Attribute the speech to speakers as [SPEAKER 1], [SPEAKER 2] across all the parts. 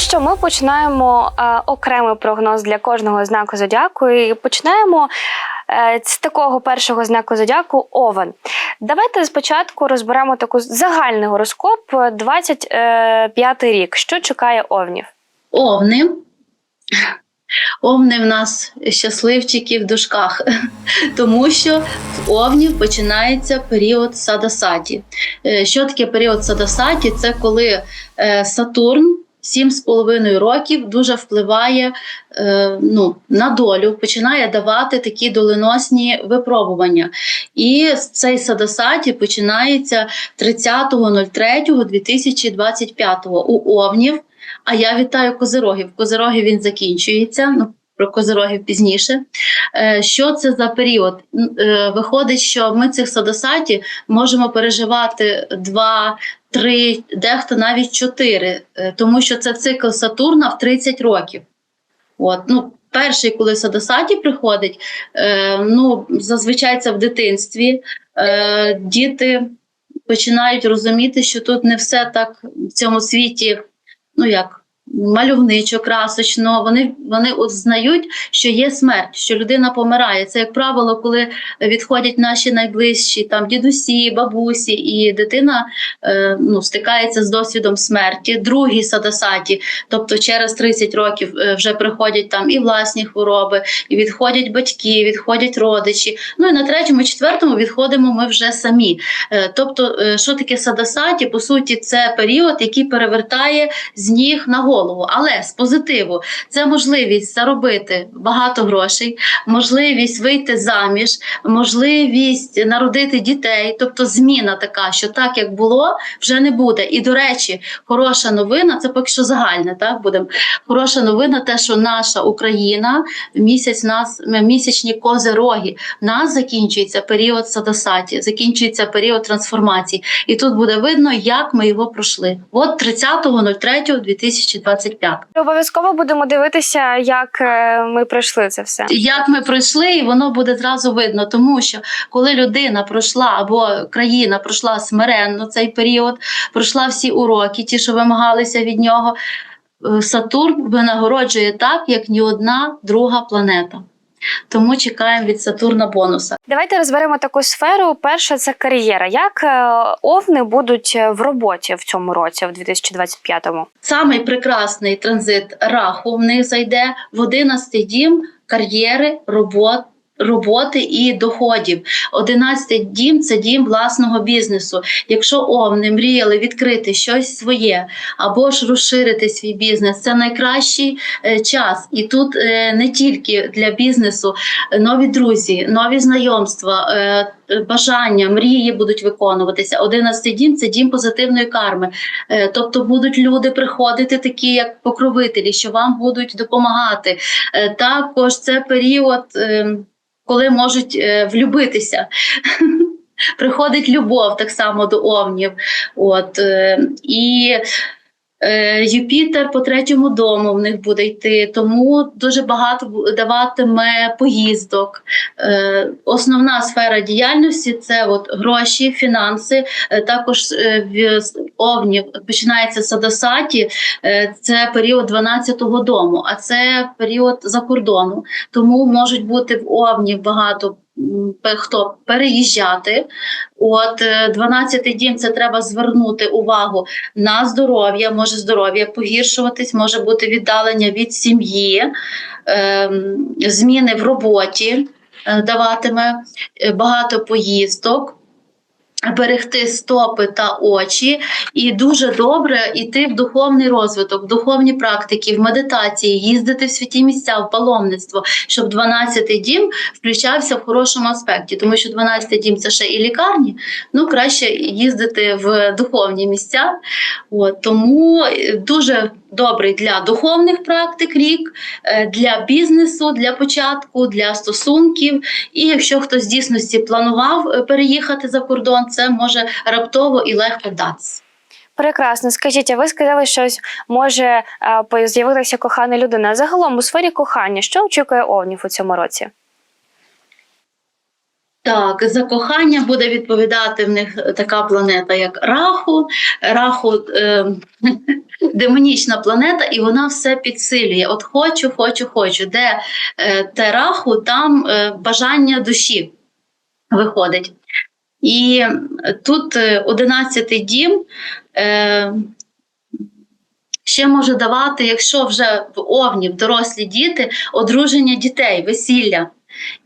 [SPEAKER 1] що ми починаємо е, окремий прогноз для кожного знаку зодіаку і починаємо е, з такого першого знаку зодіаку Овен. Давайте спочатку розберемо таку загальний гороскоп 25 рік. Що чекає овнів?
[SPEAKER 2] Овни. Овни в нас щасливчики в дужках, тому що в овнів починається період садосаті. Е, Що таке період садосаті? Це коли е, Сатурн 7,5 років дуже впливає е, ну, на долю, починає давати такі доленосні випробування. І цей садосаті починається 30.03.2025 у Овнів. А я вітаю козирогів. Козирогів він закінчується. Ну, про козирогів пізніше. Е, Що це за період? Е, Виходить, що ми цих садосаті можемо переживати два, три, дехто навіть чотири, е, тому що це цикл Сатурна в 30 років. От, ну, перший, коли садосаті приходить, е, ну, зазвичай це в дитинстві. Е, діти починають розуміти, що тут не все так в цьому світі, ну як. Мальовничо, красочно, вони, вони от що є смерть, що людина помирає. Це, як правило, коли відходять наші найближчі там дідусі, бабусі, і дитина е, ну, стикається з досвідом смерті. Другі садосаті, тобто через 30 років е, вже приходять там і власні хвороби, і відходять батьки, відходять родичі. Ну і на третьому, четвертому відходимо ми вже самі. Е, Тобто, е, що таке садосаті? По суті, це період, який перевертає з ніг на голову. Але з позитиву це можливість заробити багато грошей, можливість вийти заміж, можливість народити дітей. Тобто, зміна така, що так як було, вже не буде. І до речі, хороша новина це поки що загальне. Так будемо хороша новина, те, що наша Україна місяць нас місячні козироги. В нас закінчується період садосаті, закінчується період трансформації, і тут буде видно, як ми його пройшли. От 30.03.2025.
[SPEAKER 1] Обов'язково будемо дивитися, як е, ми пройшли це все.
[SPEAKER 2] Як ми пройшли, і воно буде зразу видно, тому що коли людина пройшла або країна пройшла смиренно цей період, пройшла всі уроки, ті, що вимагалися від нього. е, Сатурн винагороджує так, як ні одна друга планета. Тому чекаємо від Сатурна бонуса.
[SPEAKER 1] Давайте розберемо таку сферу. Перша це кар'єра. Як е, овни будуть е, в роботі в цьому році, в 2025-му?
[SPEAKER 2] Самий прекрасний транзит раху в них зайде в 11 дім кар'єри, робот. Роботи і доходів. 11 дім це дім власного бізнесу. Якщо овни мріяли відкрити щось своє або ж розширити свій бізнес, це найкращий е, час. І тут е, не тільки для бізнесу нові друзі, нові знайомства, е, бажання, мрії будуть виконуватися. 11 дім це дім позитивної карми. Тобто будуть люди приходити, такі як покровителі, що вам будуть допомагати. Також це період, е, коли можуть е, влюбитися. Приходить любов так само до овнів. От, е, і Юпітер по третьому дому в них буде йти, тому дуже багато даватиме поїздок. Е, основна сфера діяльності це от гроші, фінанси. Е, також е, в з овнів починається садосаті, е, це період 12-го дому, а це період за кордону. Тому можуть бути в овнів багато. Хто переїжджати? От е, 12-й дім це треба звернути увагу на здоров'я, може здоров'я погіршуватись, може бути віддалення від сім'ї, ем, зміни в роботі е, даватиме е, багато поїздок. Берегти стопи та очі, і дуже добре йти в духовний розвиток, в духовні практики, в медитації, їздити в святі місця, в паломництво, щоб 12-й дім включався в хорошому аспекті, тому що 12-й дім це ще і лікарні. Ну краще їздити в духовні місця. От, тому е, дуже добрий для духовних практик рік, е, для бізнесу, для початку, для стосунків. І якщо хтось дійсності планував е, переїхати за кордон, це може раптово і легко вдатися.
[SPEAKER 1] Прекрасно. Скажіть, а ви сказали, що може е, з'явитися кохана людина. Загалом у сфері кохання, що очікує овнів у цьому році?
[SPEAKER 2] Так, за кохання буде відповідати в них така планета, як Раху. Раху е, демонічна планета, і вона все підсилює. От хочу, хочу, хочу. Де е, те раху, там е, бажання душі виходить. І тут е, 11-й дім. Е, Ще може давати, якщо вже в овнів дорослі діти, одруження дітей, весілля.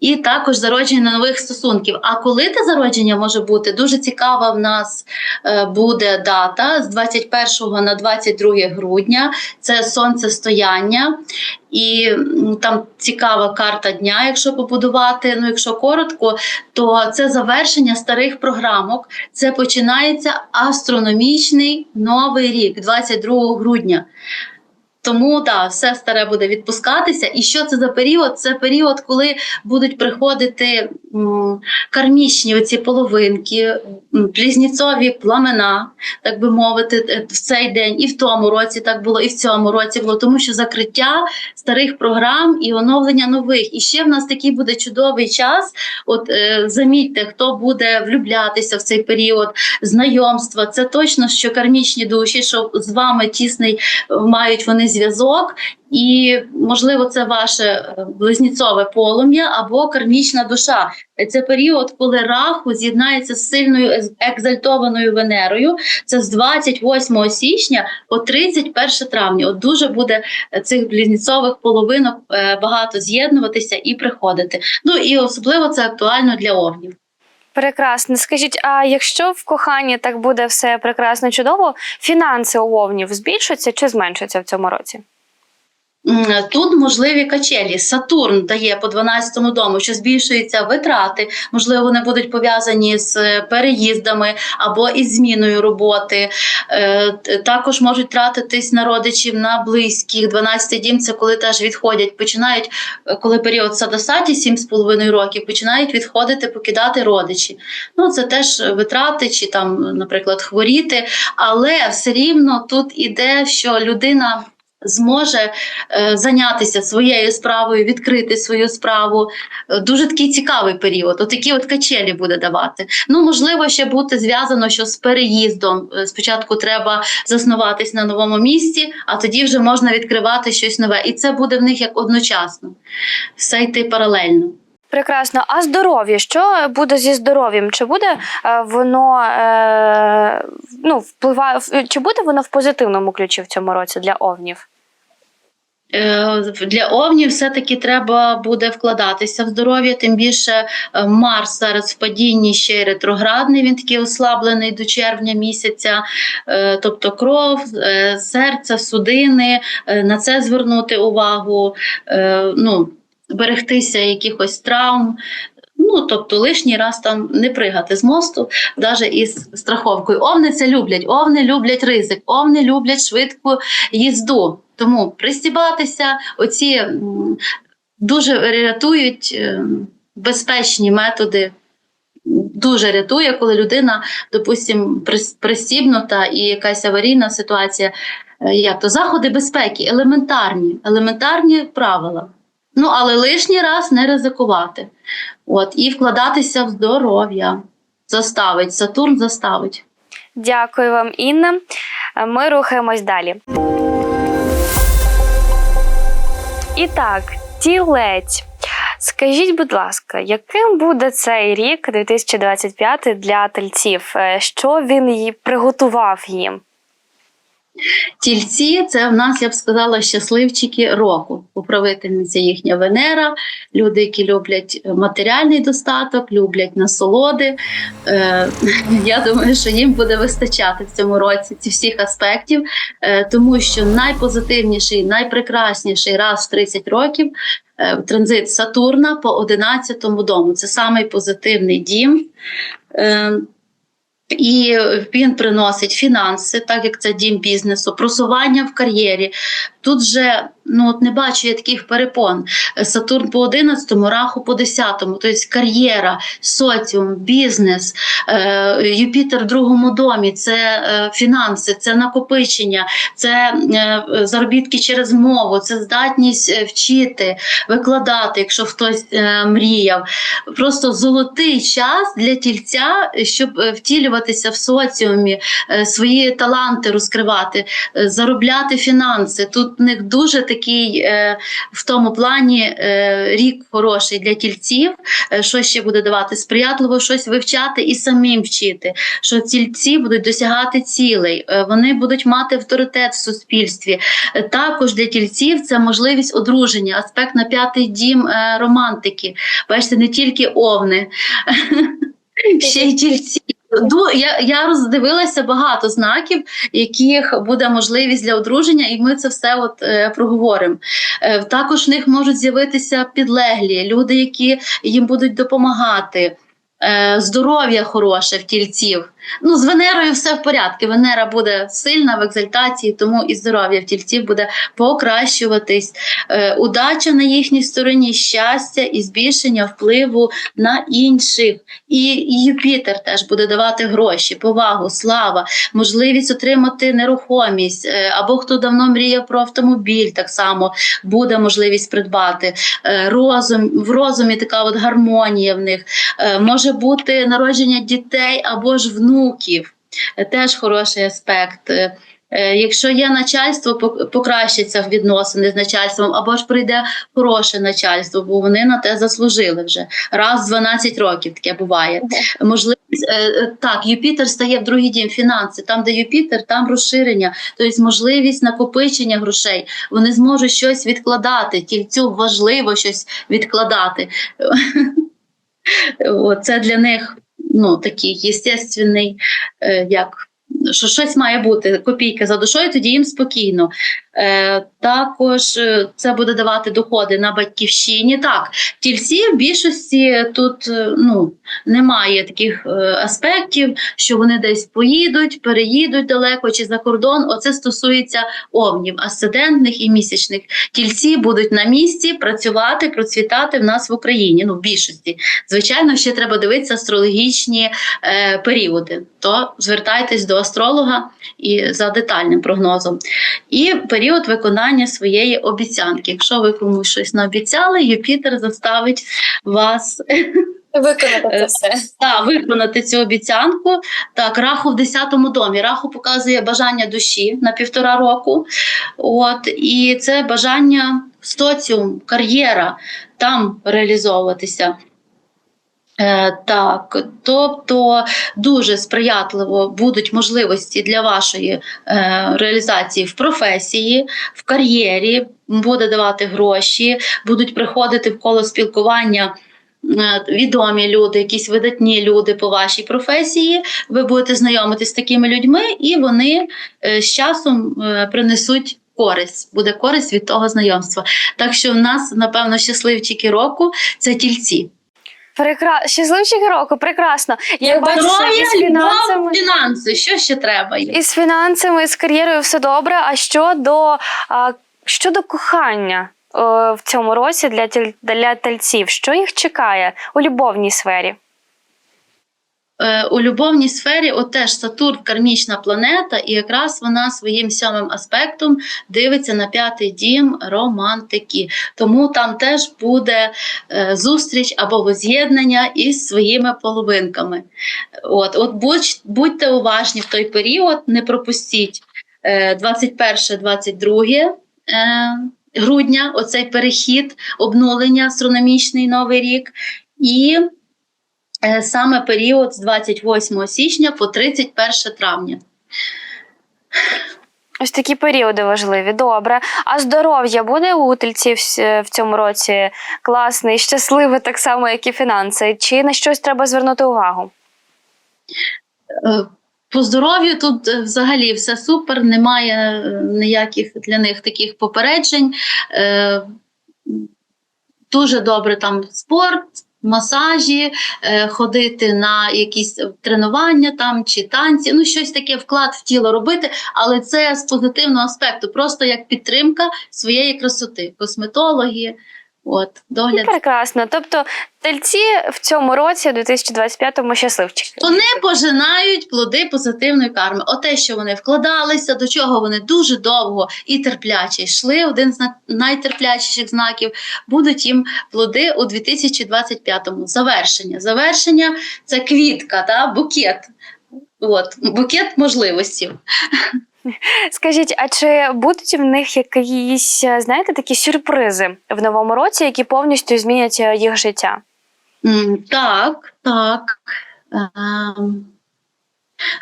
[SPEAKER 2] І також зародження нових стосунків. А коли те зародження може бути? Дуже цікава в нас е, буде дата з 21 на 22 грудня. Це сонцестояння, і там цікава карта дня, якщо побудувати. Ну, якщо коротко, то це завершення старих програмок. Це починається астрономічний новий рік, 22 грудня. Тому так, все старе буде відпускатися. І що це за період? Це період, коли будуть приходити кармічні оці половинки, м, близнєцові пламена, так би мовити, е, в цей день, і в тому році так було, і в цьому році було, тому що закриття старих програм і оновлення нових. І ще в нас такий буде чудовий час. От е, замітьте, хто буде влюблятися в цей період, знайомства. Це точно, що кармічні душі, що з вами тісний мають вони зв'язок, і можливо, це ваше е, близнєцове полум'я або кармічна душа. Е, Це період, коли раху з'єднається з сильною екзальтованою Венерою. Це з 28 січня по 31 травня. От дуже буде е, цих близнєцових половинок багато з'єднуватися і приходити. Ну і особливо це актуально для овнів.
[SPEAKER 1] Прекрасно. Скажіть, а якщо в коханні так буде все прекрасно чудово, фінанси у вовнів збільшаться чи зменшаться в цьому році?
[SPEAKER 2] Тут можливі качелі. Сатурн дає по 12-му дому, що збільшуються витрати. Можливо, вони будуть пов'язані з е, переїздами або із зміною роботи. Е, Також можуть тратитись на родичів, на близьких. 12-й дім це коли теж відходять. Починають, е, коли період садосаті 7,5 років, починають відходити, покидати родичі. Ну, це теж витрати, чи там, наприклад, хворіти. Але все рівно тут іде, що людина зможе е, зайнятися своєю справою, відкрити свою справу. Е, Дуже такий цікавий період. Отакі от качелі буде давати. Ну, можливо, ще бути зв'язано, що з переїздом. Е, Спочатку треба заснуватись на новому місці, а тоді вже можна відкривати щось нове. І це буде в них як одночасно. Все йти паралельно.
[SPEAKER 1] Прекрасно. А здоров'я? Що буде зі здоров'ям? Чи буде е, воно е, ну, впливає, чи буде воно в позитивному ключі в цьому році для овнів?
[SPEAKER 2] Е, Для овнів все-таки треба буде вкладатися в здоров'я, тим більше е, Марс зараз в падінні ще й ретроградний, він такий ослаблений до червня місяця, тобто кров, серце, судини, на це звернути увагу, ну, берегтися якихось травм. Ну, тобто лишній раз там не пригати з мосту, навіть із страховкою. Овни це люблять, овни люблять ризик, овни люблять швидку їзду. Тому пристібатися, оці дуже рятують е, безпечні методи. Дуже рятує, коли людина, допустимо, пристібнута і якась аварійна ситуація. Е, Як то заходи безпеки, елементарні, елементарні правила. Ну, але лишній раз не ризикувати. От, і вкладатися в здоров'я. Заставить, Сатурн заставить.
[SPEAKER 1] Дякую вам, Інна. Ми рухаємось далі. І так, тілець. Скажіть, будь ласка, яким буде цей рік 2025 для тельців? Е, Що він їй приготував їм?
[SPEAKER 2] Тільці це в нас, я б сказала, щасливчики року. Управительниця їхня Венера, люди, які люблять матеріальний достаток, люблять насолоди. Е, я думаю, що їм буде вистачати в цьому році ці всіх аспектів, е, тому що найпозитивніший, найпрекрасніший раз в 30 років. е, Транзит Сатурна по 11 дому. Це самий позитивний дім. Е, і він приносить фінанси, так як це дім бізнесу, просування в кар'єрі, Тут же ну от не бачу я таких перепон. Сатурн по 11-му, раху по 10-му, тобто кар'єра, соціум, бізнес, е, Юпітер в другому домі, це е, фінанси, це накопичення, це е, заробітки через мову, це здатність вчити, викладати, якщо хтось мріяв. Просто золотий час для тільця, щоб втілюватися в соціумі, свої таланти розкривати, заробляти фінанси. Тут в них дуже такий е, в тому плані е, рік хороший для тільців. Е, Що ще буде давати? Сприятливо щось вивчати і самим вчити. Що тільці будуть досягати цілей, е, вони будуть мати авторитет в суспільстві. Е, Також для тільців це можливість одруження, аспект на п'ятий дім е, романтики. Бачите, не тільки овни, ще й тільці. Ду- Я, я роздивилася багато знаків, яких буде можливість для одруження, і ми це все от е, проговоримо. Е, також в них можуть з'явитися підлеглі, люди, які їм будуть допомагати. Е, здоров'я хороше в тільців. Ну, з Венерою все в порядку. Венера буде сильна в екзальтації, тому і здоров'я в тільців буде покращуватись. Е, удача на їхній стороні, щастя і збільшення впливу на інших. І, Юпітер теж буде давати гроші, повагу, слава, можливість отримати нерухомість, е, або хто давно мріяв про автомобіль, так само буде можливість придбати. Е, розум, в розумі така от гармонія в них. Може бути народження дітей або ж внуків. Е, Теж хороший аспект. Е, е, Якщо є начальство, пок- покращаться відносини з начальством, або ж прийде хороше начальство, бо вони на те заслужили вже. Раз в 12 років таке буває. Можливість так, Юпітер стає в другий дім фінанси. Там, де Юпітер, там розширення, тобто можливість накопичення грошей. Вони зможуть щось відкладати. Тільцю важливо щось відкладати. Це для них ну, такий єстественний, е, як що щось має бути, копійка за душою, тоді їм спокійно. Е, також е, це буде давати доходи на батьківщині. Так, тільці в більшості тут е, ну, немає таких е, аспектів, що вони десь поїдуть, переїдуть далеко чи за кордон. Оце стосується овнів, асцендентних і місячних. Тільці будуть на місці працювати, процвітати в нас в Україні. Ну, в більшості. Звичайно, ще треба дивитися астрологічні е, періоди. То звертайтесь до астролога і за детальним прогнозом. І період виконання своєї обіцянки. Якщо ви комусь щось наобіцяли, Юпітер заставить вас
[SPEAKER 3] Виконати це все.
[SPEAKER 2] та, виконати цю обіцянку. Так, раху в 10-му домі. Раху показує бажання душі на півтора року. От, і це бажання соціум, кар'єра, там реалізовуватися. Е, так, тобто дуже сприятливо будуть можливості для вашої е, реалізації в професії, в кар'єрі, буде давати гроші, будуть приходити в коло спілкування е, відомі люди, якісь видатні люди по вашій професії. Ви будете знайомитись з такими людьми, і вони з часом принесуть. Користь буде користь від того знайомства. Так що в нас, напевно, щасливчики року це тільці.
[SPEAKER 1] Прекра... Щасливчики року, прекрасно. Я
[SPEAKER 3] Я
[SPEAKER 1] бачу, що із фінансами.
[SPEAKER 2] фінанси. Що ще треба?
[SPEAKER 1] І з фінансами, і з кар'єрою все добре. А щодо, а, щодо кохання о, в цьому році для, тіль- для тельців, що їх чекає у любовній сфері?
[SPEAKER 2] Е, у любовній сфері, от теж Сатурн кармічна планета, і якраз вона своїм сьомим аспектом дивиться на п'ятий дім романтики. Тому там теж буде е, зустріч або воз'єднання із своїми половинками. От, от будь, будьте уважні в той період, не пропустіть е, 21-22 е, грудня, оцей перехід, обнулення, астрономічний новий рік. І саме період з 28 січня по 31 травня.
[SPEAKER 1] Ось такі періоди важливі. Добре. А здоров'я буде у тельців в цьому році класне і щасливе, так само, як і фінанси. Чи на щось треба звернути увагу?
[SPEAKER 2] Е, По здоров'ю тут е, взагалі все супер, немає е, ніяких для них таких попереджень. Е, Дуже добре там спорт, масажі, е, ходити на якісь тренування там чи танці, ну щось таке вклад в тіло робити, але це з позитивного аспекту, просто як підтримка своєї красоти, косметологи, от догляд.
[SPEAKER 1] Прекрасно. Тобто тельці в цьому році, у 2025-му, щасливчики.
[SPEAKER 2] Вони пожинають плоди позитивної карми. Оте, що вони вкладалися, до чого вони дуже довго і терпляче йшли. Один з на- найтерплячіших знаків будуть їм плоди у 2025-му. Завершення. Завершення це квітка, та букет. От букет можливостей.
[SPEAKER 1] Скажіть, а чи будуть в них якісь, е, знаєте, такі сюрпризи в новому році, які повністю змінять е, їх життя?
[SPEAKER 2] Так, так. Ем,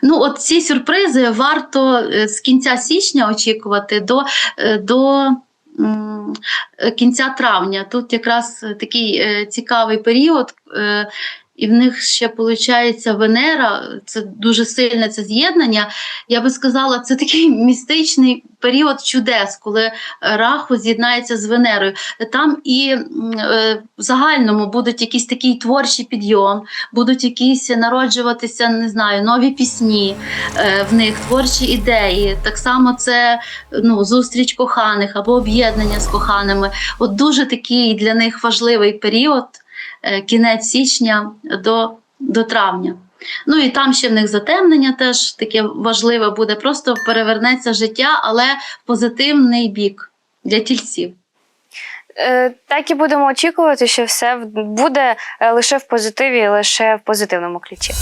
[SPEAKER 2] Ну, от ці сюрпризи варто е, з кінця січня очікувати до, до кінця травня. Тут якраз такий цікавий період. Е, І в них ще виходить Венера, це дуже сильне це з'єднання. Я би сказала, це такий містичний період чудес, коли Раху з'єднається з Венерою. Там і е, в загальному будуть якийсь такий творчий підйом, будуть якісь народжуватися, не знаю, нові пісні е, в них, творчі ідеї. Так само це ну, зустріч коханих або об'єднання з коханими. От дуже такий для них важливий період, е, кінець січня до, до травня. Ну і там ще в них затемнення теж таке важливе буде. Просто перевернеться життя, але позитивний бік для тільців.
[SPEAKER 1] Е, Так і будемо очікувати, що все буде е, лише в позитиві, лише в позитивному ключі.